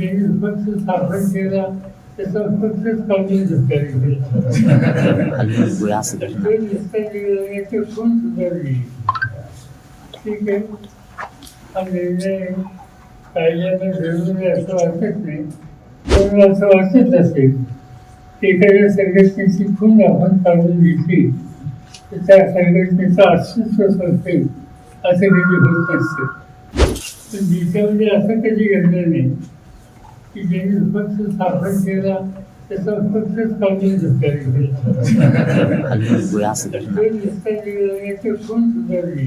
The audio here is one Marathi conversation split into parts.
ज्यांनी पक्ष स्थापन केला त्याचा पक्षच काँग्रेस केला याची खून सुधारली ठीक आहे हा। निर्णय कायद्यानं जरुरी असं वाटत नाही पण असं वाटत असेल की एखाद्या संघटनेची खून आपण काढून घेतली तर त्या संघटनेचं अस्तित्व संपेल असं कधी होत नसतं पण देशामध्ये असं कधी घडलं नाही की ज्यांनी पक्ष स्थापन केला त्याचा पक्षच काढून केला खून सुधारली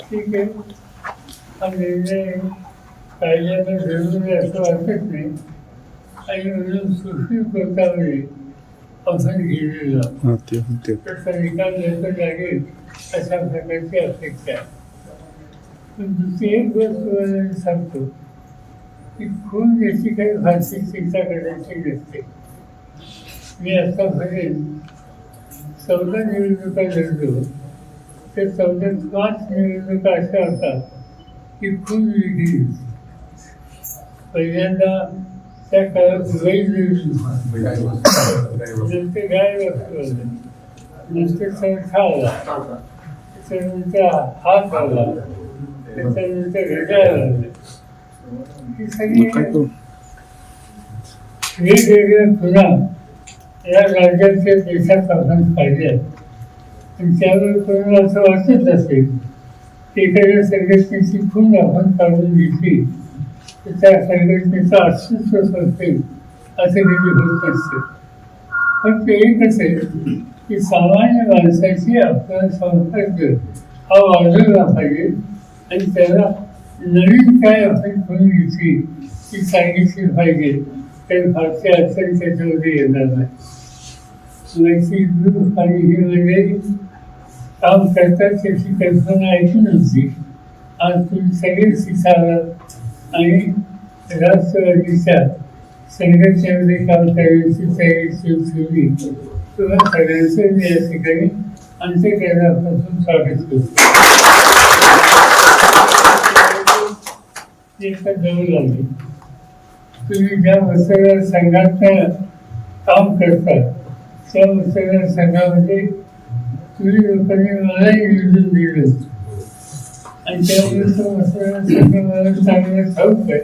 ठीक आहे. हा निर्णय कायद्याने जरुरी असं वाटत नाही आणि म्हणून सुशील प्रकारे आपण घेतलेला त्याचा निकाल देता लागेल अशा प्रकारची अपेक्षा आहे. पण दुसरी एक गोष्ट सांगतो की खून याची काही फारशी चिंता करण्याची नसते मी आतापर्यंत चौदा निवडणुका लढलो तर चौदा पाच निवडणुका अशा होतात की खून वेगळी पहिल्यांदा त्या काळात गैर नंतर गाय वस्तू आलं नंतर संखा आला त्याच्यानंतर हात आला त्याच्यानंतर हृदय आला ही सगळी वेगवेगळ्या खुणा या राज्याच्या देशात आपण पाहिजे. आणि त्यावेळी कोणाला असं वाटत असेल की एखाद्या संघटनेची खून आपण काढून घेतली तर त्या संघटनेचं अस्तित्व संपेल असं कधी होत असते पण ते एक असेल की सामान्य माणसाची आपला संपर्क हा वाढवला पाहिजे आणि त्याला नवीन काय आपण करून घेतली ती सांगितली पाहिजे. तर फारसे अडचण त्याच्यामध्ये येणार नाही. माहिती दूर आणि ही म्हणजे काम करतात त्याची कल्पना ऐकून नव्हती आज तुम्ही सगळे शिकालात आणि राष्ट्रवादीच्या संघटनेमध्ये काम करण्याची तयारी सुरू ठेवली. तुला सगळ्यांचं या ठिकाणी अंत्यकरणापासून स्वागत करतो. एकदा जवळ लागली तुम्ही ज्या मतदार संघात काम करता त्या मतदार संघामध्ये तुम्ही लोकांनी मलाही निवडून दिलं. आणि त्यामुळे तो मतदार संघ मला चांगलं ठाऊक आहे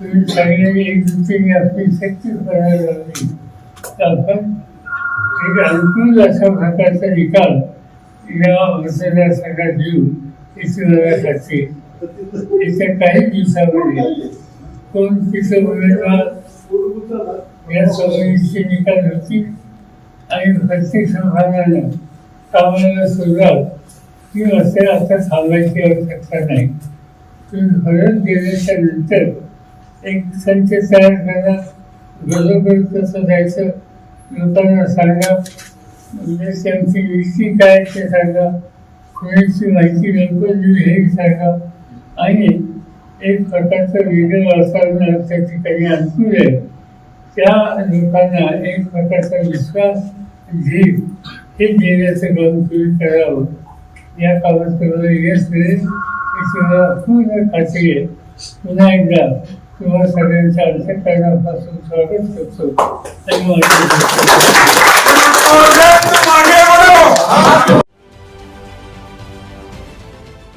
तुम्ही चांगली एक आपली शक्ती करायला लागली तर आपण एक अनुकूल अशा प्रकारचा निकाल या मतदारसंघात देऊ याची मला येत्या काही दिवसामध्ये कोण तिथं उमेदवार या सभेचे निकाल होतील आणि प्रत्येक संभागानं कामाला सुरुवात ही असे आता थांबायची आवश्यकता नाही. तुम्ही परत गेल्याच्यानंतर एक संच तयार करा बरोबर कसं जायचं लोकांना सांगा म्हणजे त्यांची युक्ती काय ते सांगा कोणाची माहिती लवकर दिली हे सांगा. आणि एक प्रकारचं वेगळं वातावरण त्या ठिकाणी अनुकूल आहे. त्या लोकांना एक प्रकारचा विश्वास घेईल हे देण्याचं काम तुम्ही करावं. या कामात तुम्हाला यश मिळेल याची पूर्ण खात्री आहे. पुन्हा एकदा तुम्हा सगळ्यांच्या अंतकरणापासून स्वागत करतो. धन्यवाद.